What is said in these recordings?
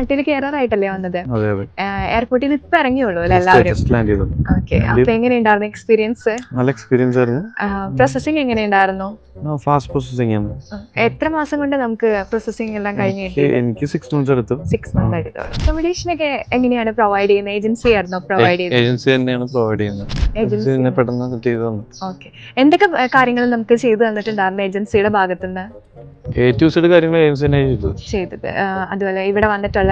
മാൾട്ടയിൽ കയറാറായിട്ടല്ലേ വന്നത്? അതെ അതെ. എയർപോർട്ടിൽ നിന്ന് ഇപ്പൊ ഇറങ്ങിയുള്ളൂ അല്ലേ എല്ലാവരും? ജസ്റ്റ് ലാൻഡ് ചെയ്തു ഓക്കെ അപ്പൊ എങ്ങനെയുണ്ടായിരുന്നു എക്സ്പീരിയൻസ് നല്ല എക്സ്പീരിയൻസ് ആയിരുന്നു. പ്രോസസ്സിംഗ് എങ്ങനെയുണ്ടായിരുന്നു? ഫാസ്റ്റ് പ്രോസസ്സിംഗ് ആണ്. എത്ര മാസം കൊണ്ട് നമുക്ക് പ്രോസസ്സിംഗ് എല്ലാം കഴിഞ്ഞു എനിക്ക് സിക്സ് മന്ത്സ് എടുത്തു. സിക്സ് മന്ത് എടുത്തു. അക്കോമഡേഷൻ ഒക്കെ എങ്ങനെയാണ് പ്രൊവൈഡ് ചെയ്യുന്നത്? ഏജൻസി ആയിരുന്നു പ്രൊവൈഡ് ചെയ്യുന്നത്? ഏജൻസി തന്നെയാണ് പ്രൊവൈഡ് ചെയ്യുന്നത്. ഏജൻസി തന്നെ. പെട്ടെന്ന് ചെയ്ത് തന്നു. ഓക്കെ എന്തൊക്കെ കാര്യങ്ങൾ നമുക്ക് ചെയ്തു തന്നിട്ടുണ്ടായിരുന്നു ഏജൻസിയുടെ ഭാഗത്തുനിന്ന്? എ ടു സെഡ് കാര്യങ്ങൾ ഏജൻസി തന്നെ ചെയ്തത്. ചെയ്തത് അതുപോലെ ഇവിടെ വന്നിട്ടുള്ള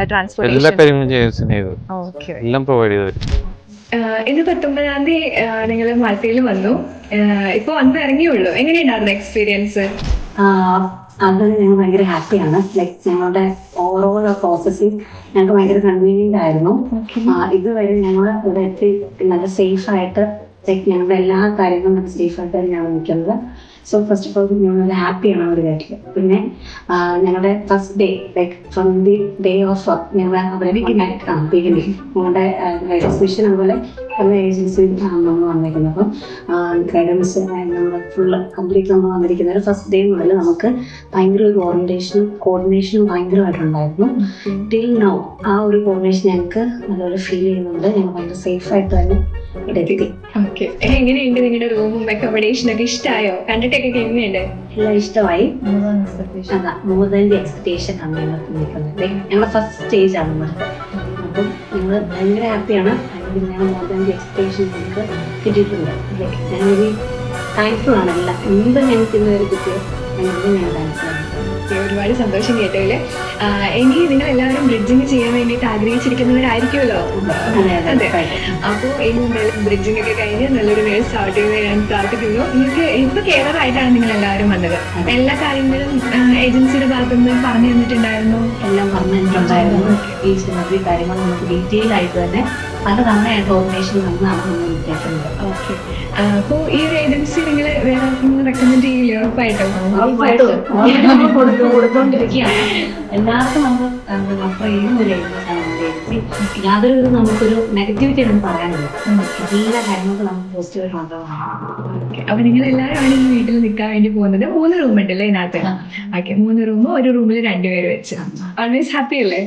എല്ലാ കാര്യങ്ങളും ചെയ്തത് ഓക്കെ എല്ലാം പ്രൊവൈഡ് ചെയ്തു. ഇന്ന് പത്തൊമ്പതാം തീയതി നിങ്ങൾ മാൽപ്പയിൽ വന്നു. ഇപ്പൊ വന്ന് ഇറങ്ങിയുള്ളൂ. എങ്ങനെയുണ്ടായിരുന്നു എക്സ്പീരിയൻസ് അത് ഞങ്ങൾ ഭയങ്കര ഹാപ്പിയാണ് ലൈക്ക് ഞങ്ങളുടെ ഓവറോൾ പ്രോസസ്സിങ് ഞങ്ങൾക്ക് ഭയങ്കര കൺവീനിയന്റ് ആയിരുന്നു. ഇതുവരെ ഞങ്ങൾ ഇവിടെ എത്തി നല്ല സേഫ് ആയിട്ട് ലൈക്ക് ഞങ്ങളുടെ എല്ലാ കാര്യങ്ങളും നല്ല സേഫ് ആയിട്ടാണ് ഞങ്ങൾ നിൽക്കുന്നത്. സോ ഫസ്റ്റ് ഓഫ് ഓൾ ഞങ്ങൾ നല്ല ഹാപ്പിയാണ് ഒരു കാര്യത്തിൽ പിന്നെ ഞങ്ങളുടെ first day like from the day of ഞങ്ങൾ അവരെ ബിഗിനിങ് ഞങ്ങളുടെ എക്സിബിഷൻ അതുപോലെ പല ഏജൻസി നമ്മൾ വന്നിരിക്കുന്നത് അപ്പം ഗൈഡൻസ് നമ്മൾ ഫുള്ള് കംപ്ലീറ്റ് നമ്മൾ വന്നിരിക്കുന്നത്. ഫസ്റ്റ് ഡേ മുതൽ നമുക്ക് ഭയങ്കര ഒരു ഓറിയന്റേഷനും കോർഡിനേഷനും ഭയങ്കരമായിട്ടുണ്ടായിരുന്നു. ടിൽ നൗ ആ ഒരു കോർഡിനേഷൻ ഞങ്ങൾക്ക് നല്ലപോലെ ഫീൽ ചെയ്യുന്നുണ്ട്. ഞങ്ങൾ ഭയങ്കര സേഫായിട്ട് തന്നെ ഓക്കെ. എങ്ങനെയുണ്ട് നിങ്ങളുടെ റൂമും അക്കോമഡേഷൻ ഒക്കെ ഇഷ്ടമായോ കണ്ടിട്ടൊക്കെ എങ്ങനെയുണ്ട്? എല്ലാം ഇഷ്ടമായി. അതാ ദി എക്സ്പെക്ടേഷൻ ആണ് ഞങ്ങൾക്ക് നിൽക്കുന്നത് ഞങ്ങളുടെ ഫസ്റ്റ് സ്റ്റേജ് ആണ് അപ്പം ഞങ്ങൾ ഭയങ്കര ഹാപ്പിയാണ് ദാൻ ദി എക്സ്പെക്ടേഷൻ ഞങ്ങൾക്ക് കിട്ടിയിട്ടുണ്ട്. ഞങ്ങൾ താങ്ക്ഫുൾ ആണ് എല്ലാം. എന്ത് ഞങ്ങൾക്ക് ഇന്നൊരു വരെ ഞാൻ ഒരുപാട് സന്തോഷം കേട്ടതിൽ. എനിക്ക് നിങ്ങൾ എല്ലാവരും ബ്രിഡ്ജിങ് ചെയ്യാൻ വേണ്ടിയിട്ട് ആഗ്രഹിച്ചിരിക്കുന്നവരായിരിക്കുമല്ലോ? അതെ അപ്പോൾ ഇനി എന്തായാലും ബ്രിഡ്ജിംഗ് ഒക്കെ കഴിഞ്ഞ് നല്ലൊരു നേഴ്സ് സ്റ്റാർട്ട് ചെയ്ത് ഞാൻ പ്രാർത്ഥിക്കുന്നു. നിങ്ങൾക്ക് ഇപ്പൊ കെയറായിട്ടാണ് നിങ്ങൾ എല്ലാവരും വന്നത്? എല്ലാ കാര്യങ്ങളും ഏജൻസിയുടെ ഭാഗത്തു നിന്ന് പറഞ്ഞു തന്നിട്ടുണ്ടായിരുന്നു? എല്ലാം പറഞ്ഞിട്ടുണ്ടായിരുന്നു ഈ ചെറിയ കാര്യങ്ങൾ നമുക്ക് ഡീറ്റെയിൽ ആയിട്ട് തന്നെ പല തവണയായിട്ട് ഓർഗനൈസേഷൻ നമ്മൾ വിളിച്ചിട്ടുണ്ട് ഓക്കെ അപ്പോൾ ഈ ഒരു ഏജൻസി നിങ്ങൾ വേറെ ഉറപ്പായിട്ടും. നമ്മൾ കൊടുത്തോണ്ടിരിക്കുകയാണ് എല്ലാവർക്കും ഒരു യാതൊരു വിധ നമുക്കൊരു നെഗറ്റിവിറ്റി ഒന്നും പറയാനില്ല. എല്ലാ കാര്യങ്ങൾക്കും നമുക്ക് പോസിറ്റീവ് മാത്രമാണ് അപ്പൊ നിങ്ങൾ എല്ലാവരും ഈ വീട്ടിൽ നിൽക്കാൻ വേണ്ടി പോകുന്നത്. മൂന്ന് റൂം ഉണ്ടല്ലേ ഇതിനകത്ത്? ഓക്കെ മൂന്ന് റൂം ഒരു റൂമിൽ രണ്ടുപേര് വെച്ച്. ഓൾവേസ് ഹാപ്പി അല്ലേ?